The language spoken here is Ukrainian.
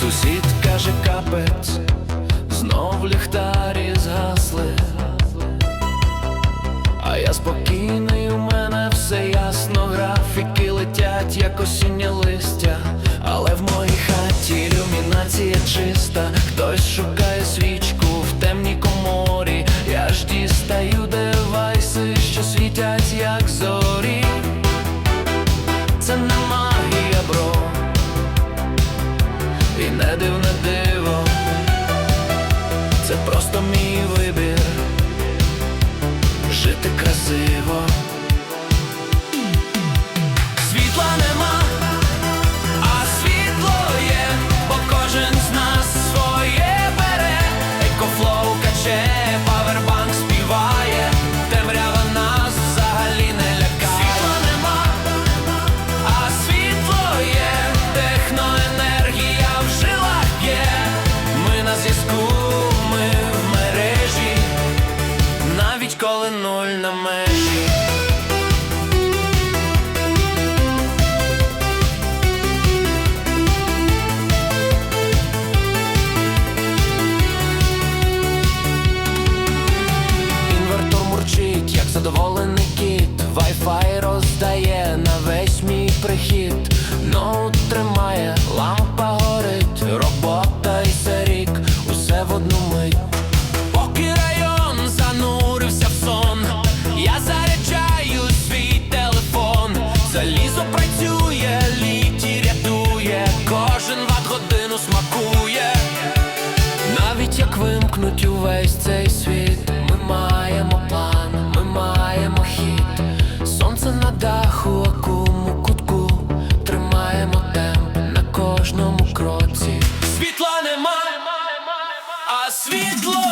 Сусід каже капець, знов ліхтарі згасли, а я спокійний, у мене все ясно, графіки летять, як осіннє листя, але в моїй хаті ілюмінація чиста, хтось шукає свічку в темній коморі, я ж дістаю девайси, що світять, як зорі. І не дивне диво. Це просто мій вибір жити красиво. Коли нуль на межі. кроці. Світла нема, а світло.